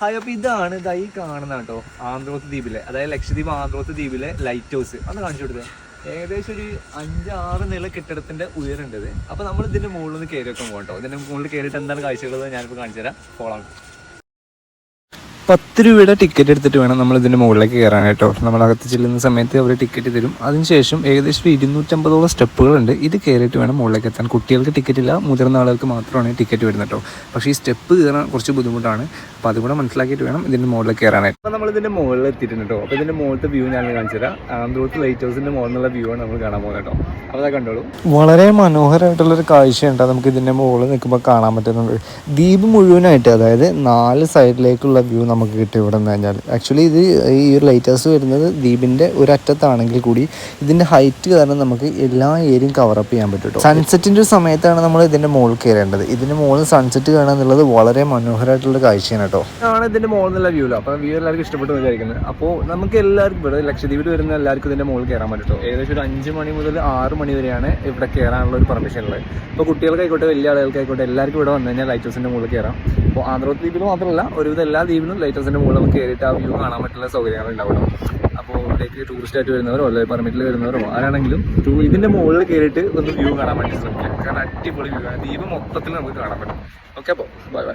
Hi അപ്പോൾ ഇതാണ് ഇതാ ഈ കാണുന്ന കേട്ടോ ആന്ധ്രോത്ത് ദ്വീപിലെ അതായത് ലക്ഷദ്വീപ് ആന്ധ്രോത്ത് ദ്വീപിലെ ലൈറ്റ് ഹൗസ് അന്ന് കാണിച്ചു കൊടുത്തത് ഏകദേശം ഒരു അഞ്ചാറ് നില കെട്ടിടത്തിന്റെ ഉയരുണ്ടത് അപ്പൊ അപ്പോൾ നമ്മൾ ഇതിന്റെ മുകളിൽ നിന്ന് കയറി വെക്കാൻ പോകട്ടോ ഇതിന്റെ മുകളിൽ കയറിയിട്ട് എന്താണ് കാഴ്ചകൾ ഞാനിപ്പോൾ കാണിച്ചു തരാം പോളാം പത്ത് രൂപയുടെ ടിക്കറ്റ് എടുത്തിട്ട് വേണം നമ്മൾ ഇതിന്റെ മുകളിലേക്ക് കയറാൻ കേട്ടോ. നമ്മളകത്ത് ചെല്ലുന്ന സമയത്ത് അവർ ടിക്കറ്റ് തരും. അതിനുശേഷം ഏകദേശം ഇരുന്നൂറ്റമ്പതോളം സ്റ്റെപ്പുകളുണ്ട്. ഇത് കയറിയിട്ട് വേണം മുകളിലേക്ക് എത്താൻ. കുട്ടികൾക്ക് ടിക്കറ്റ് ഇല്ല മുതിർന്ന ആളുകൾക്ക് മാത്രമാണ് ടിക്കറ്റ് വരുന്നത് കേട്ടോ. പക്ഷേ ഈ സ്റ്റെപ്പ് കയറാൻ കുറച്ച് ബുദ്ധിമുട്ടാണ്. അപ്പോൾ അതുകൂടെ മനസ്സിലാക്കിയിട്ട് വേണം ഇതിന്റെ മുകളിലേക്ക് കയറാനായിട്ട്. അപ്പോൾ നമ്മൾ ഇതിന്റെ മുകളിൽ എത്തിയിട്ടുണ്ട് കേട്ടോ. അപ്പോൾ ഇതിന്റെ മുകളിലത്തെ വ്യൂ ഞാൻ കാണിച്ചു തരാം. ആന്ത്രോത്ത് ലൈറ്റ് ഹൗസിന്റെ മുകളിൽ നിന്നുള്ള വ്യൂ ആണ് നമ്മൾ കാണാൻ പോകുന്നത് കേട്ടോ. അപ്പോൾ അതാ കണ്ടോളൂ. വളരെ മനോഹരമായിട്ടുള്ളൊരു കാഴ്ചയുണ്ട്. നമുക്ക് ഇതിന്റെ മുകളിൽ നിൽക്കുമ്പോൾ കാണാൻ പറ്റുന്നുണ്ട്. ദ്വീപ് മുഴുവനായിട്ട് അതായത് നാല് സൈഡിലേക്കുള്ള വ്യൂ നമുക്ക് കിട്ടും ഇവിടെ നിന്ന് കഴിഞ്ഞാൽ. ആക്ച്വലി ഇത് ഈ ഒരു ലൈറ്റ് ഹൗസ് വരുന്നത് ദ്വീപിന്റെ ഒരറ്റത്താണെങ്കിൽ കൂടി ഇതിന്റെ ഹൈറ്റ് കാരണം നമുക്ക് എല്ലാ ഏരിയയും കവറപ്പ് ചെയ്യാൻ പറ്റും സൺസെറ്റിന്റെ ഒരു സമയത്താണ് നമ്മൾ ഇതിന്റെ മുകളിൽ കയറേണ്ടത്. ഇതിന്റെ മുകളിൽ സൺസെറ്റ് കാണുക എന്നുള്ളത് വളരെ മനോഹരമായിട്ടുള്ള കാഴ്ചയാണ് കേട്ടോ ആണ് ഇതിന്റെ മുകളിൽ നിന്നുള്ള വ്യൂ അപ്പോൾ വ്യൂ എല്ലാവർക്കും ഇഷ്ടപ്പെട്ടു വിചാരിക്കുന്നത് അപ്പോൾ നമുക്ക് എല്ലാവർക്കും ഇവിടെ ലക്ഷദ്വീപിൽ വരുന്ന എല്ലാവർക്കും ഇതിന്റെ മുകളിൽ കയറാൻ പറ്റും ഏകദേശം ഒരു അഞ്ച് മണി മുതൽ ആറ് മണി വരെയാണ് ഇവിടെ കയറാനുള്ള ഒരു പെർമിഷൻ ഉള്ളത്. അപ്പോൾ കുട്ടികൾക്കായിക്കോട്ടെ വലിയ ആളുകൾക്കായിക്കോട്ടെ എല്ലാവർക്കും ഇവിടെ വന്നു കഴിഞ്ഞാൽ ലൈറ്റ് ഹൗസിന്റെ മുകളിൽ കയറാം. അപ്പോൾ ആന്ധ്രാ ദ്വീപിൽ മാത്രമല്ല ഒരുവിധം എല്ലാ ദ്വീപിലും ലൈറ്റ് ഹൗസിന്റെ മുകളിൽ നമുക്ക് കയറിയിട്ട് ആ വ്യൂ കാണാൻ പറ്റുന്ന സൗകര്യങ്ങൾ ഉണ്ടാവണം അപ്പോൾ ഇവിടേക്ക് ടൂറിസ്റ്റ് ആയിട്ട് വരുന്നവരോ അല്ലെങ്കിൽ പെർമിറ്റിൽ വരുന്നവരോ ആരാണെങ്കിലും ടൂ- ഇതിന്റെ മുകളിൽ കയറിയിട്ട് ഒന്ന് വ്യൂ കാണാൻ വേണ്ടി ശ്രമിക്കാം. കാരണം അടിപൊളി വ്യൂ ആണ്. ദ്വീപ് മൊത്തത്തിൽ നമുക്ക് കാണാൻ പറ്റും. ഓക്കെ അപ്പോൾ ബൈ ബൈ